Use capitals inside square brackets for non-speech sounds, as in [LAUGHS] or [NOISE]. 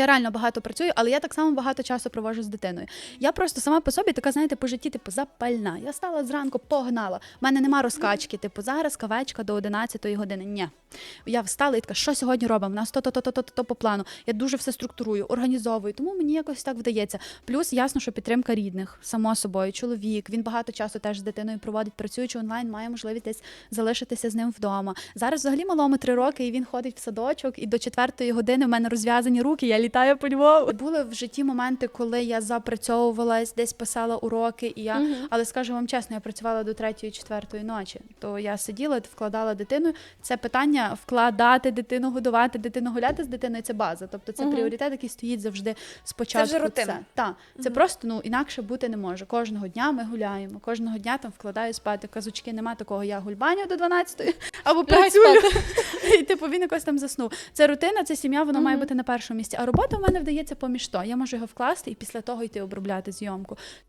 Я реально багато працюю, але я так само багато часу проводжу з дитиною. Я просто сама по собі така, знаєте, по житті, типу, запальна. Я стала зранку, погнала. У мене нема розкачки, типу, зараз кавечка до 11 години. Ні. Я встала і така, що сьогодні робимо? У нас то, то, то, то, то, то по плану. Я дуже все структурую, організовую, тому мені якось так вдається. Плюс ясно, що підтримка рідних, само собою, чоловік. Він багато часу теж з дитиною проводить, працюючи онлайн, має можливість десь залишитися з ним вдома. Зараз взагалі малому три роки, і він ходить в садочок, і до четвертої години в мене розв'язані руки. Я літаю по Львову. Були в житті моменти, коли я запрацьовувалась, десь писала уроки, і я, але скажу вам чесно, я працювала до третьої, четвертої ночі. То я сиділа, вкладала дитину. Це питання вкладати дитину, годувати дитину, гуляти з дитиною. Це база. Тобто це пріоритет, який стоїть завжди спочатку. вже рутина. Так, це просто ну інакше бути не може. Кожного дня ми гуляємо. Кожного дня там вкладаю спати. Казочки нема такого. Я гульбаню до 12-ї або Лягай працюю. [LAUGHS] І типу він якось там заснув. Це рутина, це сім'я, воно має бути на першому місці. А робота в мене вдається поміж то. Я можу його вкласти і після того йти обробляти зйомку.